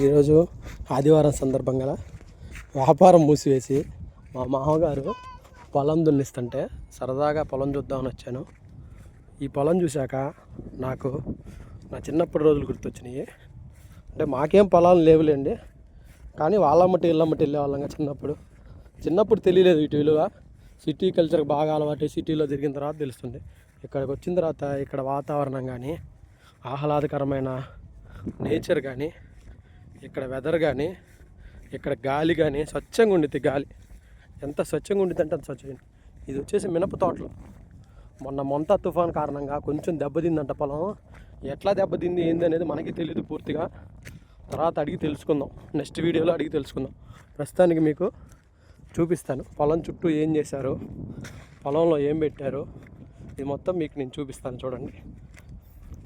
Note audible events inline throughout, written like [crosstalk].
ఈరోజు ఆదివారం సందర్భంగా వ్యాపారం మూసివేసి మా మామగారు పొలం దున్నిస్తుంటే సరదాగా పొలం చూద్దామని వచ్చాను. ఈ పొలం చూశాక నాకు నా చిన్నప్పటి రోజులు గుర్తొచ్చినాయి. అంటే మాకేం పొలాలు లేవులేండి. కానీ వాళ్ళమ్మటి ఇళ్ళమ్మటి వెళ్ళేవాళ్ళంగా చిన్నప్పుడు. చిన్నప్పుడు తెలియలేదు వీటి విలువ. సిటీ కల్చర్కి బాగా అలవాటు సిటీలో తిరిగిన తర్వాత తెలుస్తుంది. ఇక్కడికి వచ్చిన తర్వాత ఇక్కడ వాతావరణం కానీ ఆహ్లాదకరమైన నేచర్ కానీ ఇక్కడ వెదర్ కానీ ఇక్కడ గాలి కానీ స్వచ్ఛంగా ఉండిద్ది గాలి. ఎంత స్వచ్ఛంగా ఉండిద్ది అంటే అంత స్వచ్ఛంగా ఇది వచ్చేసి మినప తోటలు. మొన్న మొంత తుఫాన్ కారణంగా కొంచెం దెబ్బతిందంట పొలం. ఎట్లా దెబ్బతింది ఏంది అనేది మనకి తెలియదు పూర్తిగా. తర్వాత అడిగి తెలుసుకుందాం. నెక్స్ట్ వీడియోలో అడిగి తెలుసుకుందాం. ప్రస్తుతానికి మీకు చూపిస్తాను. పొలం చుట్టూ ఏం చేశారు? పొలంలో ఏం పెట్టారు? ఇది మొత్తం మీకు నేను చూపిస్తాను చూడండి.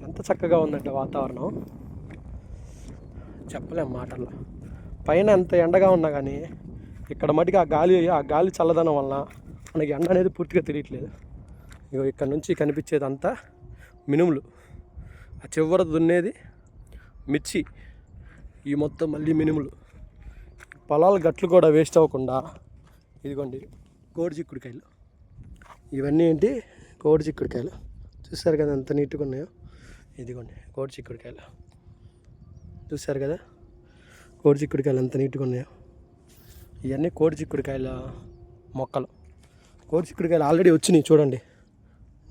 ఎంత చక్కగా ఉందంటే వాతావరణం. చెప్పలేం మాటల్లో. పైన ఎంత ఎండగా ఉన్నా కానీ ఇక్కడ మటుకు ఆ గాలి ఆ గాలి చల్లదనం వలన మనకి ఎండ అనేది పూర్తిగా తెలియట్లేదు. ఇగో ఇక్కడ నుంచి కనిపించేదంతా మినుములు. ఆ చివర దున్నేది మిర్చి. ఈ మొత్తం మళ్ళీ మినుములు. పొలాలు గట్లు కూడా వేస్ట్ అవ్వకుండా ఇదిగోండి కోడి చిక్కుడుకాయలు. ఇవన్నీ ఏంటి? కోడి చిక్కుడుకాయలు. చూస్తారు కదా ఎంత నీట్గా ఉన్నాయో? ఇదిగోండి కోడి చిక్కుడుకాయలు. చూసారు కదా? కోడి చిక్కుడుకాయలు ఎంత నీట్గా ఉన్నాయో. ఇవన్నీ కోడి చిక్కుడుకాయల మొక్కలు. కోడి చిక్కుడుకాయలు ఆల్రెడీ వచ్చినాయి చూడండి.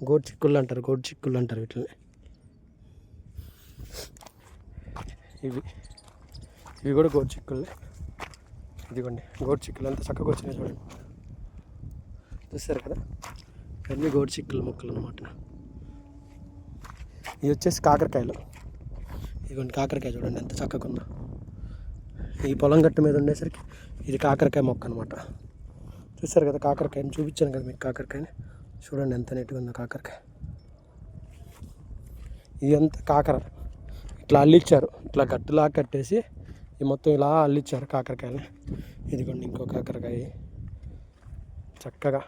గోడి చిక్కుళ్ళు అంటారు గోడి చిక్కుళ్ళు అంటారు వీటిని. ఇవి ఇవి కూడా గోడి చిక్కుళ్ళే. ఇదిగోండి గోడి చిక్కులు అంతా చక్కగా వచ్చినాయి చూడండి. చూస్తారు కదా? ఇవన్నీ గోడి చిక్కుల మొక్కలు అనమాట ఇవి వచ్చేసి కాకరకాయలు. ఇదిగోండి కాకరకాయ చూడండి ఎంత చక్కగా ఉందో ఈ పొలం గట్టు మీద ఉండేసరికి ఇది కాకరకాయ మొక్క అనమాట చూసారు కదా కాకరకాయని? చూపించాను కదా మీకు కాకరకాయని. చూడండి ఎంత నీట్గా ఉందో కాకరకాయ. ఇదంతా కాకర? ఇట్లా అల్లిచ్చారు. ఇట్లా గట్టులా కట్టేసి ఈ మొత్తం ఇలా అల్లిచ్చారు కాకరకాయని. ఇదిగోండి ఇంకో కాకరకాయ. చక్కగా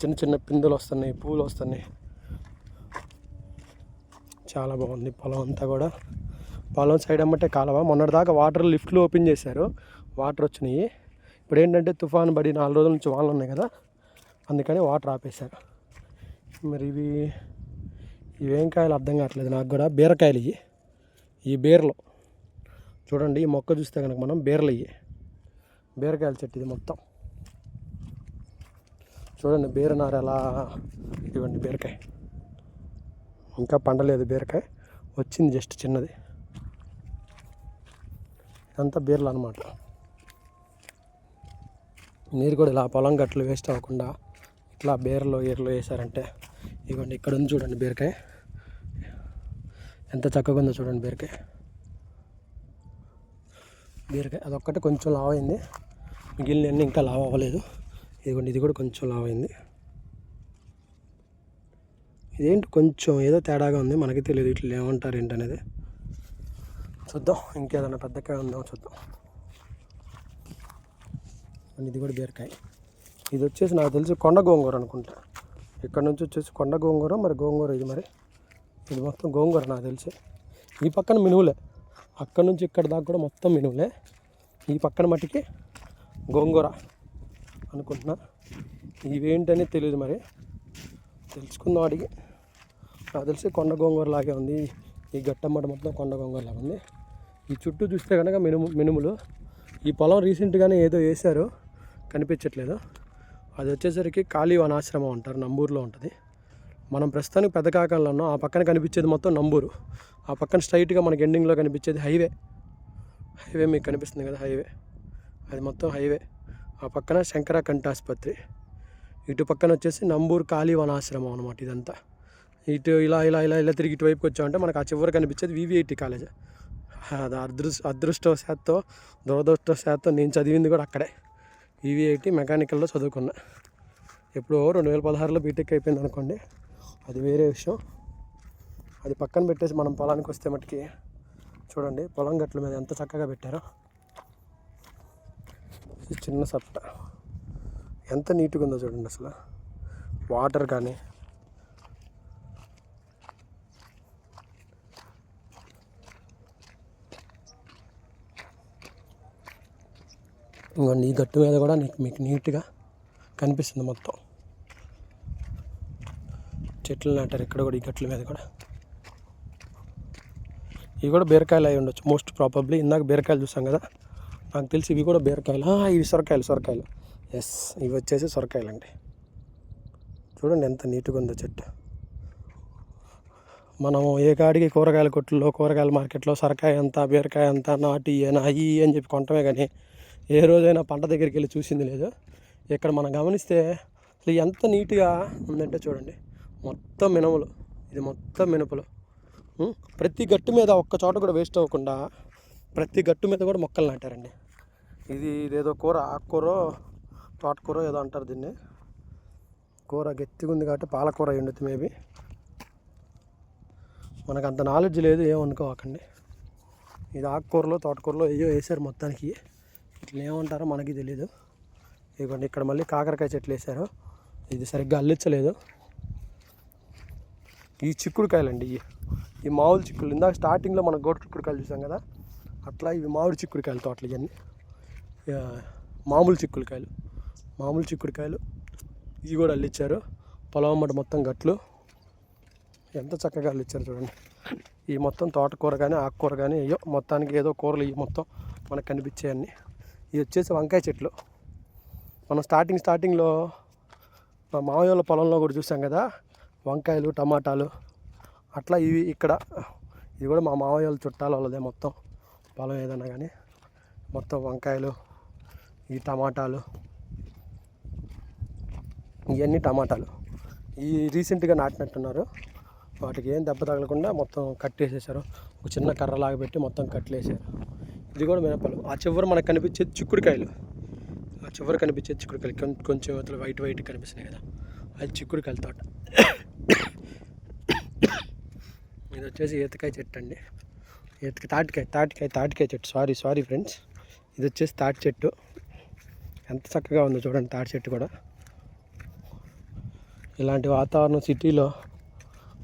చిన్న చిన్న పిందెలు వస్తున్నాయి పూలు వస్తున్నాయి. చాలా బాగుంది పొలం అంతా కూడా. పొలం సైడ్ అమ్మటే కాలువ? మొన్నటిదాకా వాటర్ లిఫ్ట్లు ఓపెన్ చేశారు. వాటర్ వచ్చినాయి. ఇప్పుడు ఏంటంటే తుఫాన్ పడి నాలుగు రోజుల నుంచి వానలు ఉన్నాయి కదా? అందుకని వాటర్ ఆపేశారు. మరి ఇవి ఇవేం కాయలు అర్థం కావట్లేదు నాకు కూడా. బీరకాయలు ఇవి. ఈ బీరలు. చూడండి ఈ మొక్క చూస్తే కనుక మనం బీరలు ఇవి. బీరకాయల చెట్టు ఇది మొత్తం. చూడండి బీరనార ఎలా? ఇదిగోండి బీరకాయ. ఇంకా పండలేదు బీరకాయ. వచ్చింది జస్ట్ చిన్నది. ఇదంతా బీర్లు అనమాట నీరు కూడా ఇలా పొలం గట్లు వేస్ట్ అవ్వకుండా ఇట్లా బీరలు ఈరలు వేసారంటే ఇవ్వండి ఇక్కడ ఉంది చూడండి బీరకాయ. ఎంత చక్కగా ఉందో చూడండి బీరకాయ. బీరకాయ అదొక్కటి కొంచెం లావ్ అయింది. మిగిలిన ఇంకా లావ్ అవ్వలేదు. ఇదిగోండి ఇది కూడా కొంచెం లావ్ అయింది. ఇదేంటి కొంచెం ఏదో తేడాగా ఉంది మనకి తెలియదు ఇట్లా ఏమంటారు ఏంటనేది. చూద్దాం. ఇంకేదైనా పెద్దకాయ ఉందో చూద్దాం. అండ్ ఇది కూడా బీరకాయ. ఇది వచ్చేసి నాకు తెలిసి కొండ గోంగూర అనుకుంటా. ఇక్కడ నుంచి వచ్చేసి కొండ గోంగూర మరి గోంగూర ఇది మరి. ఇది మొత్తం గోంగూర నాకు తెలిసి. ఈ పక్కన మినువులే. అక్కడ నుంచి ఇక్కడ దాకా కూడా మొత్తం మినువులే. ఈ పక్కన మట్టికి గోంగూర అనుకుంటున్నా. ఇవేంటని తెలియదు మరి. తెలుసుకుందాం అడిగి. నాకు తెలిసి కొండ గోంగూర లాగే ఉంది. ఈ గట్టమ్మట మొత్తం కొండ గోంగూర లాగా ఉంది. ఈ చుట్టూ చూస్తే కనుక మినుము మినుములు. ఈ పొలం రీసెంట్గానే ఏదో వేశారు. కనిపించట్లేదు. అది వచ్చేసరికి కాళీ వనాశ్రమం అంటారు. నంబూరులో ఉంటుంది. మనం ప్రస్తుతానికి పెద్ద కాకంలో ఉన్నాం. ఆ పక్కన కనిపించేది మొత్తం నంబూరు. ఆ పక్కన స్ట్రైట్గా మనకి ఎండింగ్లో కనిపించేది హైవే. హైవే మీకు కనిపిస్తుంది కదా హైవే. అది మొత్తం హైవే. ఆ పక్కన శంకర కంఠాసుపత్రి. ఇటు పక్కన వచ్చేసి నంబూరు కాళీ వనాశ్రమం అనమాట ఇదంతా. ఇటు ఇలా ఇలా ఇలా ఇలా తిరిగి ఇటువైపుకి వచ్చామంటే మనకు ఆ చివరి కనిపించేది వివిఐటి కాలేజ్ అది అదృష్ట అదృష్టవశాత్తు దురదృష్టవశాత్తు నేను చదివింది కూడా అక్కడే. ఈవీఐటి మెకానికల్లో చదువుకున్నా. ఎప్పుడో రెండు వేల పదహారులో బీటెక్ అయిపోయింది అనుకోండి. అది వేరే విషయం. అది పక్కన పెట్టేసి మనం పొలానికి వస్తే మట్టుకి చూడండి పొలం గట్ల మీద ఎంత చక్కగా పెట్టారో. ఇది చిన్న సట్ట. ఎంత నీట్గా ఉందో చూడండి అసలు. వాటర్ కానీ ఇంకోండి ఈ గట్టు మీద కూడా నీకు మీకు నీట్గా కనిపిస్తుంది మొత్తం. చెట్లు నాటారు ఇక్కడ కూడా ఈ గట్ల మీద కూడా. ఇవి కూడా బీరకాయలు అయి ఉండొచ్చు. మోస్ట్ ప్రాబబ్లీ ఇందాక బీరకాయలు చూసాం కదా? నాకు తెలిసి ఇవి కూడా బీరకాయలు. ఇవి సొరకాయలు సొరకాయలు. ఎస్ ఇవి వచ్చేసి సొరకాయలు అండి. చూడండి ఎంత నీట్గా ఉందో చెట్టు. మనం ఏ కాడికి కూరగాయల కొట్టుల్లో కూరగాయల మార్కెట్లో సొరకాయ ఎంత బీరకాయ ఎంత నాటి ఏనా అయ్యి అని చెప్పి కొంటమే కానీ ఏ రోజైనా పంట దగ్గరికి వెళ్ళి చూసింది లేదు. ఇక్కడ మనం గమనిస్తే అసలు ఎంత నీట్గా ఉందంటే చూడండి. మొత్తం మినుములు. ఇది మొత్తం మినుపులు. ప్రతి గట్టు మీద ఒక్క చోట కూడా వేస్ట్ అవ్వకుండా ప్రతి గట్టు మీద కూడా మొక్కలు నాటారండి. ఇది ఇదేదో కూర ఆకుకూర తోటకూర ఏదో అంటారు దీన్ని. కూర గట్టిగా ఉంది కాబట్టి పాలకూర ఉండదు మేబీ. మనకు అంత నాలెడ్జ్ లేదు ఏమనుకోకండి ఇది ఆకుకూరలో తోటకూరలో ఏయో వేసారు మొత్తానికి. ఏమంటారో మనకి తెలీదు. ఇవ్వండి ఇక్కడ మళ్ళీ కాకరకాయ చెట్లు వేసారు ఇది సరిగ్గా అల్లించలేదు. ఈ చిక్కుడుకాయలండి ఇవి ఈ మామూలు చిక్కులు ఇందాక స్టార్టింగ్లో మనం గోటు చిక్కుడుకాయలు చూసాం కదా? అట్లా ఇవి మామిడి చిక్కుడుకాయలు తోటలు ఇవన్నీ. మామూలు చిక్కుడుకాయలు. మామూలు చిక్కుడుకాయలు. ఇవి కూడా అల్లిచ్చారు. పొలం మొత్తం గట్లు. ఎంత చక్కగా అల్లిచ్చారు చూడండి. ఈ మొత్తం తోటకూర కానీ ఆకుకూర కానీ అయ్యో మొత్తానికి ఏదో కూరలు ఇవి మొత్తం మనకు కనిపించాయన్నీ. ఇది వచ్చేసి వంకాయ చెట్లు. మనం స్టార్టింగ్ స్టార్టింగ్లో మా మామయ్యల వాళ్ళ పొలంలో కూడా చూసాం కదా వంకాయలు టమాటాలు. అట్లా ఇవి ఇక్కడ ఇది కూడా మా మామయ్యల వాళ్ళ వాళ్ళదే మొత్తం. పొలం ఏదన్నా కానీ మొత్తం వంకాయలు ఈ టమాటాలు ఇవన్నీ టమాటాలు. ఈ రీసెంట్గా నాటినట్టున్నారు. వాటికి ఏం దెబ్బ తగలకుండా మొత్తం కట్టేసేసారు ఒక చిన్న కర్రలాగా పెట్టి మొత్తం కట్టలేసారు ఇది కూడా మినపలు. ఆ చివరి మనకు కనిపించేది చిక్కుడుకాయలు. ఆ చివరి కనిపించేది చిక్కుడుకాయలు. కొంచెం అట్లా వైట్ వైట్ కనిపిస్తున్నాయి కదా. అది చిక్కుడుకాయల తోట. [coughs] ఇది వచ్చేసి ఈతకాయ చెట్టు అండి. ఈతకాయ తాటికాయ తాటికాయ తాటికాయ చెట్టు. సారీ సారీ ఫ్రెండ్స్ ఇది వచ్చేసి తాటి చెట్టు. ఎంత చక్కగా ఉందో చూడండి తాటి చెట్టు కూడా. ఇలాంటి వాతావరణం సిటీలో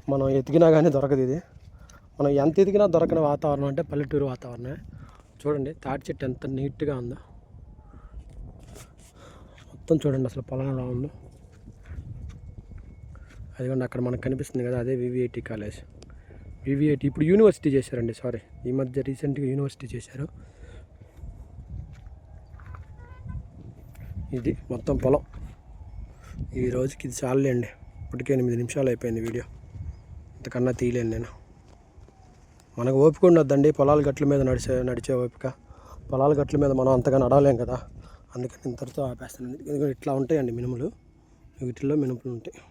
మనం ఎతికినా కానీ దొరకదు ఇది. మనం ఎంత ఎతికినా దొరకని వాతావరణం అంటే పల్లెటూరు వాతావరణమే. చూడండి తాటి చెట్టు ఎంత నీట్గా ఉందో. మొత్తం చూడండి అసలు పొలం ఎలా ఉందో. అదిగోండి అక్కడ మనకు కనిపిస్తుంది కదా అదే వివిఐటి కాలేజ్. వివిఐటి ఇప్పుడు యూనివర్సిటీ చేశారండి సారీ. ఈ మధ్య రీసెంట్గా యూనివర్సిటీ చేశారు. ఇది మొత్తం పొలం. ఈ రోజుకి ఇది చాలండి ఇప్పటికే ఎనిమిది నిమిషాలు అయిపోయింది వీడియో. ఇంతకన్నా తీయలేను నేను. మనకు ఓపిక ఉండొద్దండి. పొలాల గట్ల మీద నడిచే నడిచే ఓపిక. పొలాల గట్ల మీద మనం అంతగా నడవలేం కదా. అందుకని ఇంతటితో ఆపేస్తాను ఎందుకంటే ఇట్లా ఉంటాయండి మినుములు. వీటిల్లో మినుములు ఉంటాయి.